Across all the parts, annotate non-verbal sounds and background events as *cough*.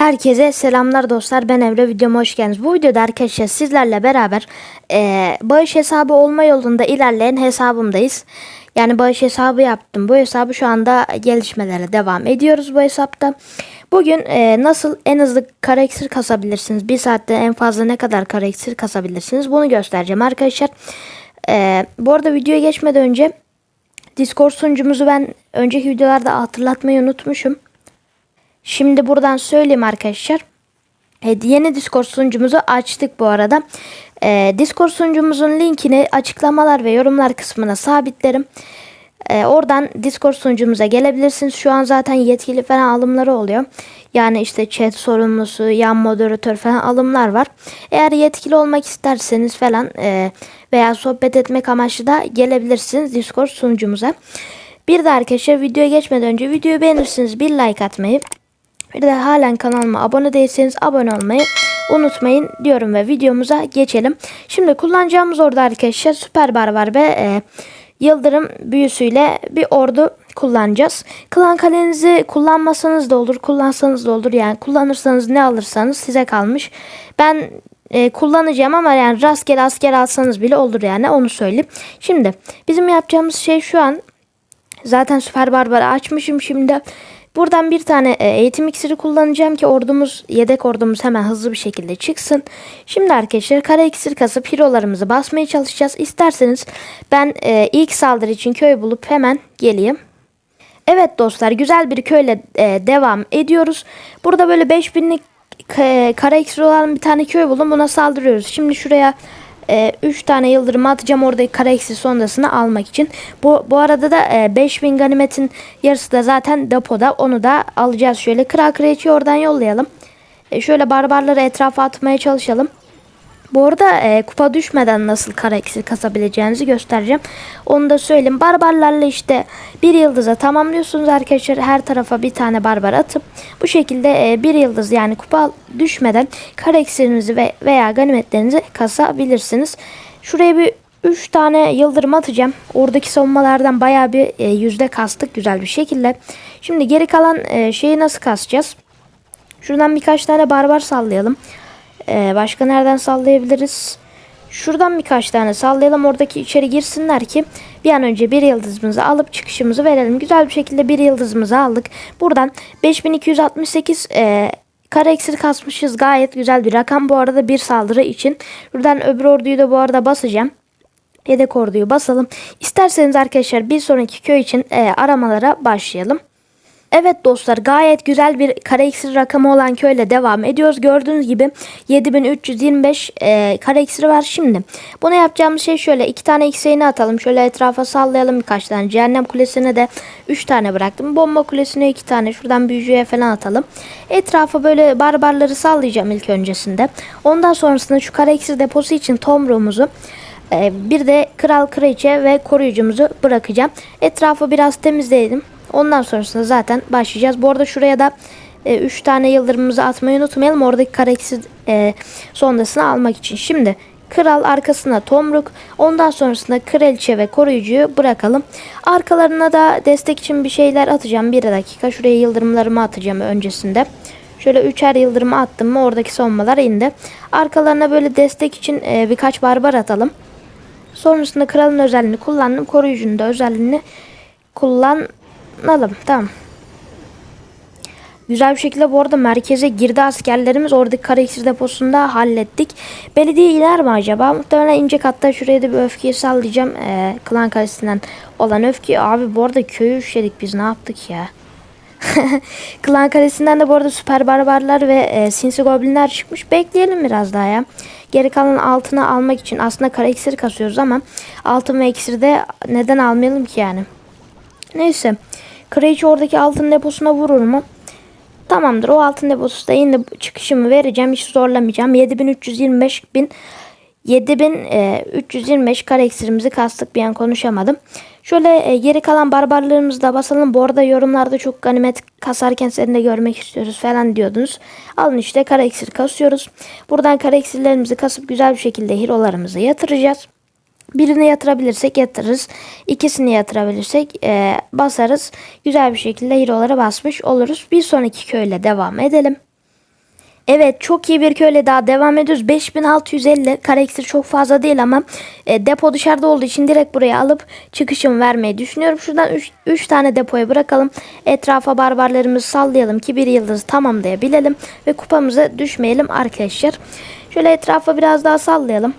Herkese selamlar dostlar ben Emre videoma hoş geldiniz. Bu videoda arkadaşlar sizlerle beraber eee bağış hesabı olma yolunda ilerleyen hesabımdayız. Yani bağış hesabı yaptım. Bu hesabı şu anda gelişmelere devam ediyoruz bu hesapta. Bugün eee, nasıl en hızlı kara iksir kasabilirsiniz? Bir saatte en fazla ne kadar kara iksir kasabilirsiniz? Bunu göstereceğim arkadaşlar. Eee, bu arada videoya geçmeden önce Discord sunucumuzu ben önceki videolarda hatırlatmayı unutmuşum. Şimdi buradan söyleyeyim arkadaşlar. E, yeni Discord sunucumuzu açtık bu arada. E, Discord sunucumuzun linkini açıklamalar ve yorumlar kısmına sabitlerim. E, oradan Discord sunucumuza gelebilirsiniz. Şu an zaten yetkili falan alımları oluyor. Yani işte chat sorumlusu, yan moderatör falan alımlar var. Eğer yetkili olmak isterseniz falan e, veya sohbet etmek amaçlı da gelebilirsiniz Discord sunucumuza. Bir de arkadaşlar videoya geçmeden önce videoyu beğenirsiniz bir like atmayı bir de halen kanalıma abone değilseniz abone olmayı unutmayın diyorum ve videomuza geçelim. Şimdi kullanacağımız orada arkadaşlar süper barbar ve e, yıldırım büyüsüyle bir ordu kullanacağız. Klan kalenizi kullanmasanız da olur, kullansanız da olur. Yani kullanırsanız ne alırsanız size kalmış. Ben e, kullanacağım ama yani rastgele asker alsanız bile olur yani onu söyleyeyim. Şimdi bizim yapacağımız şey şu an Zaten Süper Barbar'ı açmışım şimdi. Buradan bir tane e, eğitim iksiri kullanacağım ki ordumuz, yedek ordumuz hemen hızlı bir şekilde çıksın. Şimdi arkadaşlar kara iksir kasıp hero'larımızı basmaya çalışacağız. İsterseniz ben e, ilk saldırı için köy bulup hemen geleyim. Evet dostlar güzel bir köyle e, devam ediyoruz. Burada böyle 5000'lik e, kara iksir olan bir tane köy buldum. Buna saldırıyoruz. Şimdi şuraya 3 tane yıldırım atacağım oradaki kara eksi sondasını almak için. Bu, bu arada da e, 5000 ganimetin yarısı da zaten depoda. Onu da alacağız şöyle. Kral kraliçeyi oradan yollayalım. E, şöyle barbarları etrafa atmaya çalışalım. Bu arada e, kupa düşmeden nasıl kara eksi kasabileceğinizi göstereceğim. Onu da söyleyeyim. Barbarlarla işte bir yıldıza tamamlıyorsunuz arkadaşlar. Her tarafa bir tane barbar atıp bu şekilde e, bir yıldız yani kupa düşmeden kara eksirinizi ve veya ganimetlerinizi kasabilirsiniz. Şuraya bir 3 tane yıldırım atacağım. Oradaki savunmalardan bayağı bir e, yüzde kastık güzel bir şekilde. Şimdi geri kalan e, şeyi nasıl kasacağız? Şuradan birkaç tane barbar sallayalım. Ee, başka nereden sallayabiliriz? Şuradan birkaç tane sallayalım. Oradaki içeri girsinler ki bir an önce bir yıldızımızı alıp çıkışımızı verelim. Güzel bir şekilde bir yıldızımızı aldık. Buradan 5268 e, kara eksir kasmışız. Gayet güzel bir rakam bu arada bir saldırı için. Buradan öbür orduyu da bu arada basacağım. Yedek orduyu basalım. İsterseniz arkadaşlar bir sonraki köy için e, aramalara başlayalım. Evet dostlar gayet güzel bir kare iksir rakamı olan köyle devam ediyoruz. Gördüğünüz gibi 7325 e, kare iksiri var şimdi. Buna yapacağımız şey şöyle iki tane iksirini atalım. Şöyle etrafa sallayalım birkaç tane. Cehennem kulesine de 3 tane bıraktım. Bomba kulesine 2 tane. Şuradan büyücüye falan atalım. Etrafa böyle barbarları sallayacağım ilk öncesinde. Ondan sonrasında şu kare iksir deposu için tomruğumuzu e, bir de kral kraliçe ve koruyucumuzu bırakacağım. Etrafı biraz temizleyelim. Ondan sonrasında zaten başlayacağız. Bu arada şuraya da 3 e, tane yıldırımımızı atmayı unutmayalım. Oradaki kareksiz e, sondasını almak için. Şimdi kral arkasına tomruk. Ondan sonrasında kraliçe ve koruyucuyu bırakalım. Arkalarına da destek için bir şeyler atacağım. Bir dakika. Şuraya yıldırımlarımı atacağım öncesinde. Şöyle üçer yıldırımı attım mı oradaki sonmalar indi. Arkalarına böyle destek için e, birkaç barbar atalım. Sonrasında kralın özelliğini kullandım. Koruyucunun da özelliğini kullan Alım tamam. Güzel bir şekilde bu arada merkeze girdi askerlerimiz. Oradaki Karaksir deposunda hallettik. Belediye iner mi acaba? Muhtemelen ince katta şuraya da bir öfkeyi sallayacağım. Ee, Klan Kalesi'nden olan öfke. Abi bu arada köyü üşledik biz ne yaptık ya? *laughs* Klan Kalesi'nden de bu arada süper barbarlar ve e, sinsi goblinler çıkmış. Bekleyelim biraz daha ya. Geri kalan altını almak için aslında kara iksir kasıyoruz ama altın ve iksiri de neden almayalım ki yani? Neyse. Kraliçe oradaki altın deposuna vurur mu? Tamamdır. O altın deposu da yine çıkışımı vereceğim. Hiç zorlamayacağım. 7325 bin 7325 kare eksirimizi kastık bir an konuşamadım. Şöyle e, geri kalan barbarlarımızı da basalım. Bu arada yorumlarda çok ganimet kasarken seni de görmek istiyoruz falan diyordunuz. Alın işte kare eksir kasıyoruz. Buradan kare eksirlerimizi kasıp güzel bir şekilde hero'larımızı yatıracağız. Birini yatırabilirsek yatırırız. İkisini yatırabilirsek e, basarız. Güzel bir şekilde hero'lara basmış oluruz. Bir sonraki köyle devam edelim. Evet çok iyi bir köyle daha devam ediyoruz. 5650 kare iksir çok fazla değil ama e, depo dışarıda olduğu için direkt buraya alıp çıkışımı vermeyi düşünüyorum. Şuradan 3 tane depoya bırakalım. Etrafa barbarlarımızı sallayalım ki bir yıldızı tamamlayabilelim. Ve kupamıza düşmeyelim arkadaşlar. Şöyle etrafa biraz daha sallayalım.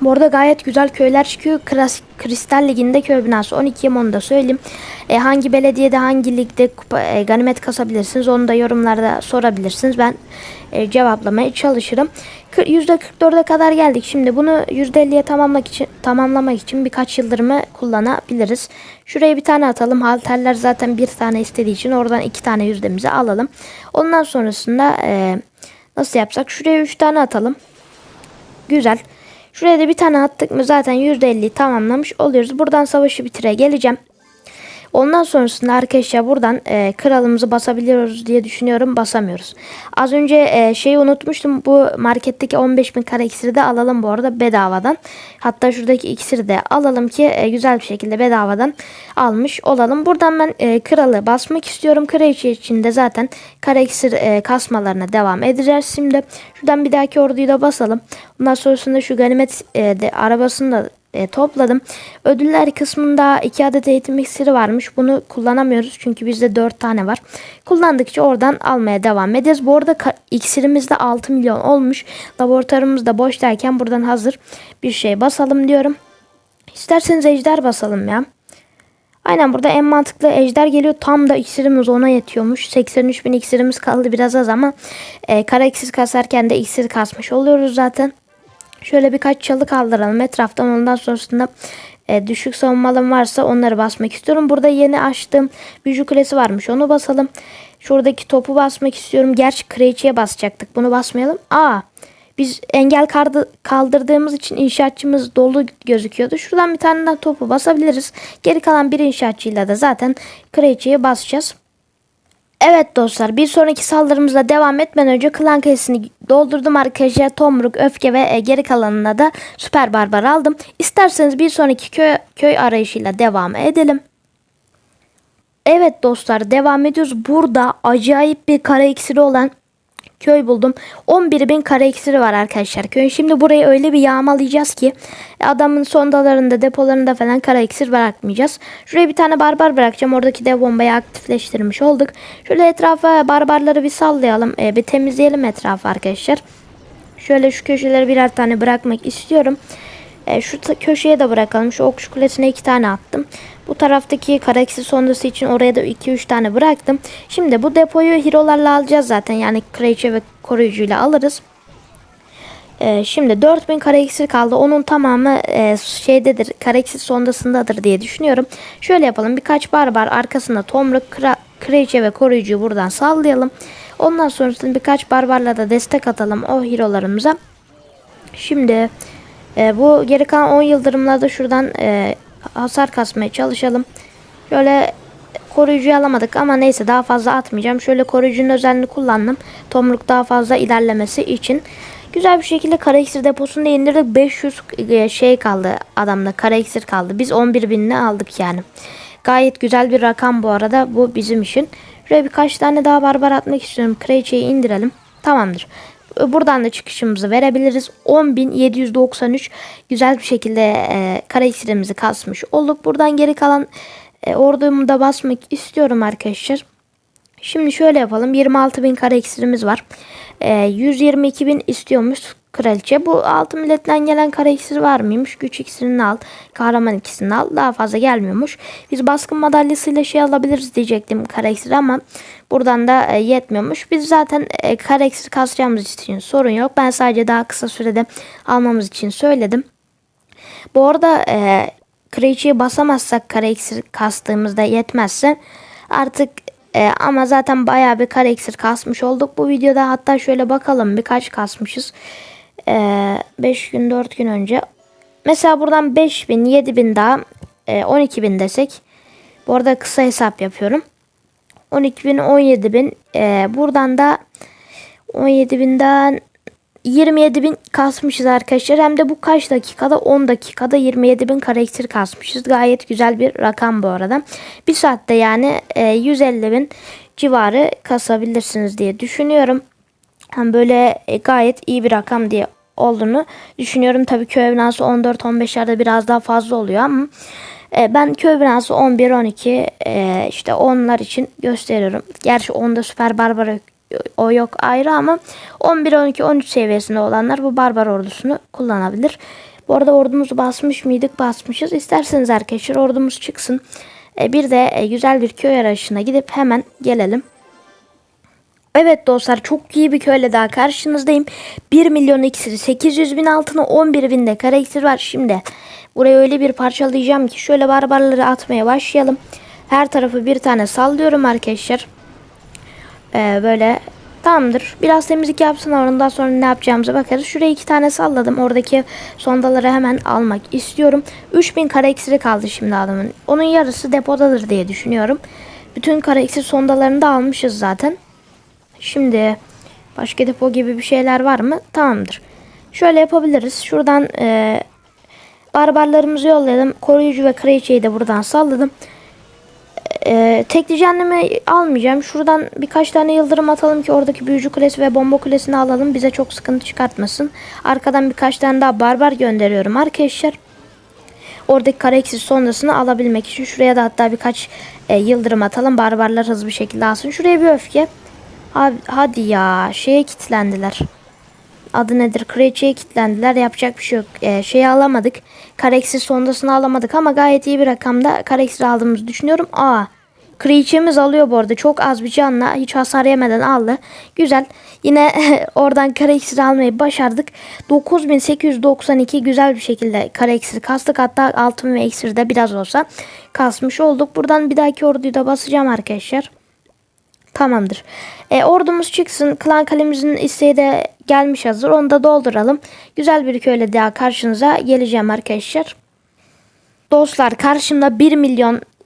Bu gayet güzel köyler çıkıyor. Kras, Kristal Ligi'nde köy binası 12 onu da söyleyeyim. E, hangi belediyede hangi ligde kupa, e, ganimet kasabilirsiniz onu da yorumlarda sorabilirsiniz. Ben e, cevaplamaya çalışırım. Kır- %44'e kadar geldik. Şimdi bunu %50'ye tamamlamak için tamamlamak için birkaç yıldırımı kullanabiliriz. Şuraya bir tane atalım. Halterler zaten bir tane istediği için oradan iki tane yüzdemizi alalım. Ondan sonrasında e, nasıl yapsak? Şuraya üç tane atalım. Güzel. Şuraya da bir tane attık mı zaten %50'yi tamamlamış oluyoruz. Buradan savaşı bitire geleceğim. Ondan sonrasında arkadaşlar buradan e, kralımızı basabiliyoruz diye düşünüyorum. Basamıyoruz. Az önce e, şeyi unutmuştum. Bu marketteki 15.000 kare iksiri de alalım bu arada bedavadan. Hatta şuradaki iksiri de alalım ki e, güzel bir şekilde bedavadan almış olalım. Buradan ben e, kralı basmak istiyorum. Kraliçe için de zaten kare iksir e, kasmalarına devam edeceğiz. Şimdi şuradan bir dahaki orduyu da basalım. Ondan sonrasında şu ganimet e, de, arabasını da e, topladım. Ödüller kısmında 2 adet eğitim iksiri varmış. Bunu kullanamıyoruz çünkü bizde 4 tane var. Kullandıkça oradan almaya devam edeceğiz. Bu arada iksirimiz de 6 milyon olmuş. Laboratuvarımız da boş derken buradan hazır bir şey basalım diyorum. İsterseniz ejder basalım ya. Aynen burada en mantıklı ejder geliyor. Tam da iksirimiz ona yetiyormuş. 83 bin iksirimiz kaldı biraz az ama e, kara iksir kasarken de iksir kasmış oluyoruz zaten. Şöyle birkaç çalı kaldıralım etraftan. Ondan sonrasında e, düşük savunmalım varsa onları basmak istiyorum. Burada yeni açtığım büyücü kulesi varmış. Onu basalım. Şuradaki topu basmak istiyorum. Gerçi kraliçeye basacaktık. Bunu basmayalım. Aa biz engel kaldırdığımız için inşaatçımız dolu gözüküyordu. Şuradan bir tane daha topu basabiliriz. Geri kalan bir inşaatçıyla da zaten kraliçeye basacağız. Evet dostlar bir sonraki saldırımıza devam etmeden önce klan kalesini doldurdum arkadaşlar. Tomruk, öfke ve e, geri kalanına da süper barbar aldım. İsterseniz bir sonraki köy, köy arayışıyla devam edelim. Evet dostlar devam ediyoruz. Burada acayip bir kara iksiri olan köy buldum. 11 bin kara iksiri var arkadaşlar köyün. Şimdi burayı öyle bir yağmalayacağız ki adamın sondalarında depolarında falan kara iksir bırakmayacağız. Şuraya bir tane barbar bırakacağım. Oradaki dev bombayı aktifleştirmiş olduk. Şöyle etrafa barbarları bir sallayalım. Ee, bir temizleyelim etrafı arkadaşlar. Şöyle şu köşelere birer tane bırakmak istiyorum. E, şu köşeye de bırakalım. Şu okçu kulesine iki tane attım. Bu taraftaki karaksi sondası için oraya da 2-3 tane bıraktım. Şimdi bu depoyu hirolarla alacağız zaten. Yani kraliçe ve koruyucuyla alırız. E, şimdi 4000 kara kaldı. Onun tamamı e, şeydedir. Kara sondasındadır diye düşünüyorum. Şöyle yapalım. Birkaç barbar arkasında tomruk, kra- kraliçe ve koruyucuyu buradan sallayalım. Ondan sonrasında birkaç barbarla da destek atalım o hirolarımıza. Şimdi e, bu geri kalan 10 yıldırımlarda şuradan e, hasar kasmaya çalışalım. Şöyle koruyucuyu alamadık ama neyse daha fazla atmayacağım. Şöyle koruyucunun özelliğini kullandım. Tomruk daha fazla ilerlemesi için. Güzel bir şekilde kara iksir deposunu indirdik. 500 e, şey kaldı adamda kara iksir kaldı. Biz 11 binini aldık yani. Gayet güzel bir rakam bu arada. Bu bizim için. Şuraya birkaç tane daha barbar atmak istiyorum. Kraliçeyi indirelim. Tamamdır. Buradan da çıkışımızı verebiliriz. 10.793 güzel bir şekilde e, kara iksirimizi kasmış olduk. Buradan geri kalan e, ordumu da basmak istiyorum arkadaşlar. Şimdi şöyle yapalım. 26.000 kara iksirimiz var. E, 122.000 istiyormuş kraliçe. Bu altı milletten gelen kara iksir var mıymış? Güç iksirini al. Kahraman ikisini al. Daha fazla gelmiyormuş. Biz baskın madalyasıyla şey alabiliriz diyecektim kara iksir ama buradan da e, yetmiyormuş. Biz zaten e, kara iksir kasacağımız için sorun yok. Ben sadece daha kısa sürede almamız için söyledim. Bu arada e, kraliçeyi basamazsak kara iksir kastığımızda yetmezse artık e, ama zaten bayağı bir kara iksir kasmış olduk bu videoda. Hatta şöyle bakalım birkaç kasmışız. 5 gün 4 gün önce. Mesela buradan 5000 7000 daha e, 12000 desek. Bu arada kısa hesap yapıyorum. 12000 17000 e, buradan da 17000'den 27 bin kasmışız arkadaşlar. Hem de bu kaç dakikada? 10 dakikada 27 bin kara iksir kasmışız. Gayet güzel bir rakam bu arada. Bir saatte yani e, 150 bin civarı kasabilirsiniz diye düşünüyorum. Yani böyle e, gayet iyi bir rakam diye olduğunu düşünüyorum. Tabii köy binası 14-15'lerde biraz daha fazla oluyor ama e, ben köy binası 11-12 e, işte onlar için gösteriyorum. Gerçi onda süper barbar o yok ayrı ama 11-12-13 seviyesinde olanlar bu barbar ordusunu kullanabilir. Bu arada ordumuzu basmış mıydık? Basmışız. İsterseniz arkadaşlar ordumuz çıksın. E, bir de e, güzel bir köy arayışına gidip hemen gelelim. Evet dostlar çok iyi bir köyle daha karşınızdayım. 1 milyon iksiri 800 bin altına 11 bin de kare iksir var. Şimdi burayı öyle bir parçalayacağım ki şöyle barbarları atmaya başlayalım. Her tarafı bir tane sallıyorum arkadaşlar. Ee, böyle tamamdır. Biraz temizlik yapsın ondan sonra ne yapacağımıza bakarız. Şuraya iki tane salladım. Oradaki sondaları hemen almak istiyorum. 3000 kare iksiri kaldı şimdi adamın. Onun yarısı depodadır diye düşünüyorum. Bütün kare iksir sondalarını da almışız zaten. Şimdi başka depo gibi bir şeyler var mı? Tamamdır. Şöyle yapabiliriz. Şuradan e, barbarlarımızı yollayalım. Koruyucu ve kraliçeyi de buradan salladım. E, tek düzenleme almayacağım. Şuradan birkaç tane yıldırım atalım ki oradaki büyücü kulesi ve bomba kulesini alalım. Bize çok sıkıntı çıkartmasın. Arkadan birkaç tane daha barbar gönderiyorum arkadaşlar. Oradaki kare eksiz sonrasını alabilmek için şuraya da hatta birkaç e, yıldırım atalım. Barbarlar hızlı bir şekilde alsın. Şuraya bir öfke. Abi, hadi ya şeye kilitlendiler. Adı nedir? Kraliçeye kilitlendiler. Yapacak bir şey yok. Ee, şeyi alamadık. Kareksiz sondasını alamadık ama gayet iyi bir rakamda kareksiz aldığımızı düşünüyorum. Aa Kraliçemiz alıyor bu arada. Çok az bir canla hiç hasar yemeden aldı. Güzel. Yine *laughs* oradan kare iksir almayı başardık. 9892 güzel bir şekilde kare iksir kastık. Hatta altın ve iksir de biraz olsa kasmış olduk. Buradan bir dahaki orduyu da basacağım arkadaşlar. Tamamdır. E, ordumuz çıksın. Klan kalemizin isteği de gelmiş hazır. Onu da dolduralım. Güzel bir köyle daha karşınıza geleceğim arkadaşlar. Dostlar karşımda 1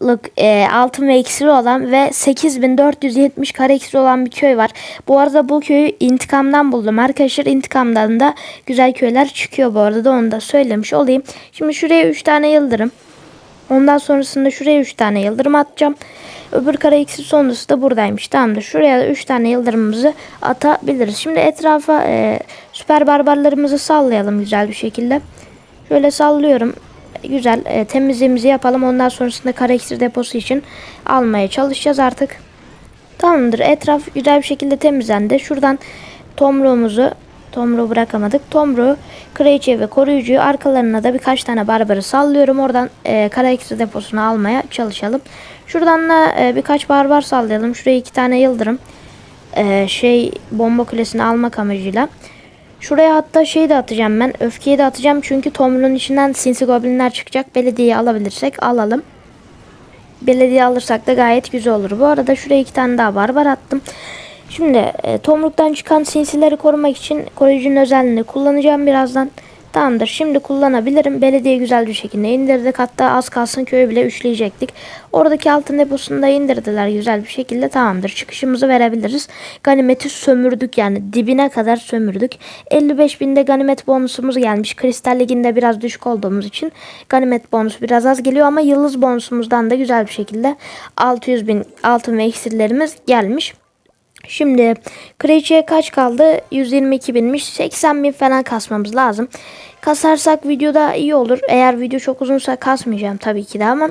milyonluk e, altın ve iksiri olan ve 8470 kare iksiri olan bir köy var. Bu arada bu köyü intikamdan buldum. Arkadaşlar intikamdan da güzel köyler çıkıyor bu arada da onu da söylemiş olayım. Şimdi şuraya 3 tane yıldırım. Ondan sonrasında şuraya 3 tane yıldırım atacağım. Öbür kare iksir sonrası da buradaymış. Tamamdır. Şuraya da 3 tane yıldırımımızı atabiliriz. Şimdi etrafa e, süper barbarlarımızı sallayalım güzel bir şekilde. Şöyle sallıyorum. Güzel e, temizliğimizi yapalım. Ondan sonrasında kare iksir deposu için almaya çalışacağız artık. Tamamdır. Etraf güzel bir şekilde temizlendi. Şuradan tomruğumuzu Tomruğu bırakamadık. Tomruğu, kraliçe ve koruyucuyu arkalarına da birkaç tane barbarı sallıyorum. Oradan e, kara iksir deposunu almaya çalışalım. Şuradan da e, birkaç barbar sallayalım. Şuraya iki tane yıldırım. E, şey bomba kulesini almak amacıyla. Şuraya hatta şey de atacağım ben. Öfkeyi de atacağım. Çünkü tomruğun içinden sinsi goblinler çıkacak. Belediyeyi alabilirsek alalım. Belediye alırsak da gayet güzel olur. Bu arada şuraya iki tane daha barbar attım. Şimdi e, tomruktan çıkan sinsileri korumak için koruyucunun özelliğini kullanacağım birazdan. Tamamdır şimdi kullanabilirim. Belediye güzel bir şekilde indirdik. Hatta az kalsın köyü bile üçleyecektik. Oradaki altın deposunu da indirdiler güzel bir şekilde. Tamamdır çıkışımızı verebiliriz. Ganimeti sömürdük yani dibine kadar sömürdük. 55 binde ganimet bonusumuz gelmiş. Kristal liginde biraz düşük olduğumuz için ganimet bonusu biraz az geliyor ama yıldız bonusumuzdan da güzel bir şekilde 600 bin altın ve iksirlerimiz gelmiş. Şimdi kraliçeye kaç kaldı? 122 binmiş. 80 bin falan kasmamız lazım. Kasarsak videoda iyi olur. Eğer video çok uzunsa kasmayacağım tabii ki de ama.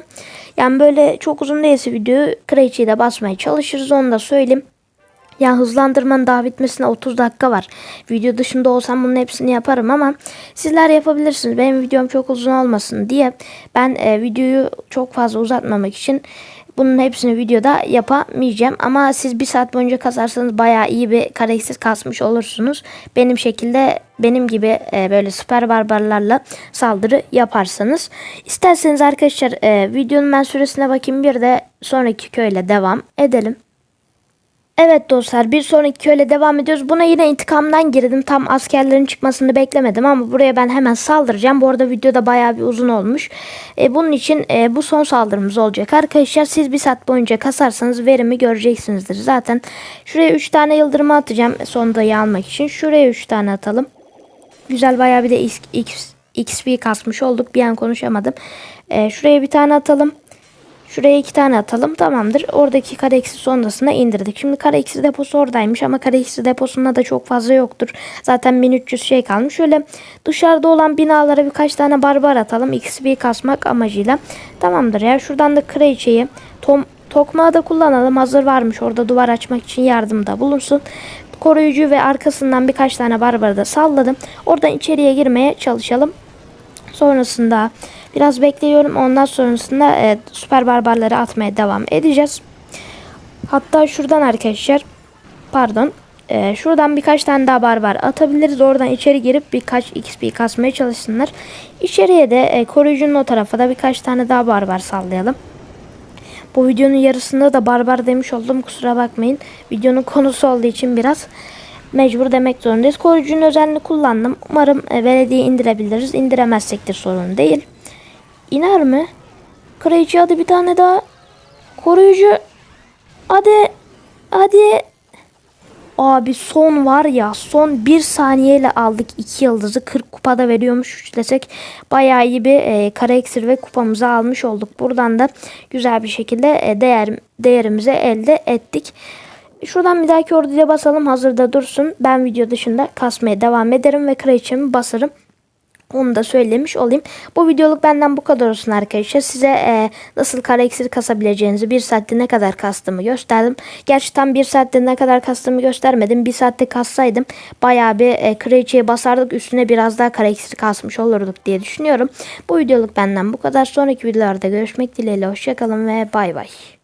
Yani böyle çok uzun değilse video kraliçeyi de basmaya çalışırız. Onu da söyleyeyim. Ya hızlandırmanın daha bitmesine 30 dakika var. Video dışında olsam bunun hepsini yaparım ama sizler yapabilirsiniz. Benim videom çok uzun olmasın diye ben e, videoyu çok fazla uzatmamak için bunun hepsini videoda yapamayacağım. Ama siz bir saat boyunca kasarsanız bayağı iyi bir kareksiz kasmış olursunuz. Benim şekilde benim gibi e, böyle süper barbarlarla saldırı yaparsanız. İsterseniz arkadaşlar e, videonun ben süresine bakayım bir de sonraki köyle devam edelim. Evet dostlar bir sonraki köyle devam ediyoruz. Buna yine intikamdan girdim. Tam askerlerin çıkmasını beklemedim ama buraya ben hemen saldıracağım. Bu arada videoda bayağı bir uzun olmuş. E, bunun için e, bu son saldırımız olacak. Arkadaşlar siz bir saat boyunca kasarsanız verimi göreceksinizdir. Zaten şuraya 3 tane yıldırımı atacağım sondayı almak için. Şuraya 3 tane atalım. Güzel bayağı bir de XP kasmış olduk. Bir an konuşamadım. E, şuraya bir tane atalım. Şuraya iki tane atalım. Tamamdır. Oradaki kare eksi sonrasında indirdik. Şimdi kare eksi deposu oradaymış ama kare eksi deposunda da çok fazla yoktur. Zaten 1300 şey kalmış. Şöyle dışarıda olan binalara birkaç tane barbar atalım. XP kasmak amacıyla. Tamamdır ya. Şuradan da kraliçeyi tom Tokmağı da kullanalım. Hazır varmış. Orada duvar açmak için yardımda bulunsun. Koruyucu ve arkasından birkaç tane barbarı da salladım. Oradan içeriye girmeye çalışalım. Sonrasında biraz bekliyorum. Ondan sonrasında e, süper barbarları atmaya devam edeceğiz. Hatta şuradan arkadaşlar pardon e, şuradan birkaç tane daha barbar atabiliriz. Oradan içeri girip birkaç XP kasmaya çalışsınlar. İçeriye de e, koruyucunun o tarafa da birkaç tane daha barbar sallayalım. Bu videonun yarısında da barbar demiş oldum. Kusura bakmayın. Videonun konusu olduğu için biraz mecbur demek zorundayız. Koruyucunun özelliğini kullandım. Umarım e, belediye indirebiliriz. İndiremezsektir sorun değil. İner mi? Kraliçe hadi bir tane daha. Koruyucu. Hadi. Hadi. Abi son var ya son bir saniyeyle aldık 2 yıldızı 40 kupada veriyormuş üçlesek bayağı iyi bir e, kare eksir ve kupamızı almış olduk. Buradan da güzel bir şekilde e, değer değerimizi elde ettik. Şuradan bir dahaki orduya basalım hazırda dursun. Ben video dışında kasmaya devam ederim ve kraliçemi basarım. Onu da söylemiş olayım. Bu videoluk benden bu kadar olsun arkadaşlar. Size e, nasıl kare eksir kasabileceğinizi bir saatte ne kadar kastığımı gösterdim. Gerçi tam bir saatte ne kadar kastığımı göstermedim. Bir saatte kassaydım bayağı bir e, kraliçeye basardık. Üstüne biraz daha kare eksir kasmış olurduk diye düşünüyorum. Bu videoluk benden bu kadar. Sonraki videolarda görüşmek dileğiyle. Hoşçakalın ve bay bay.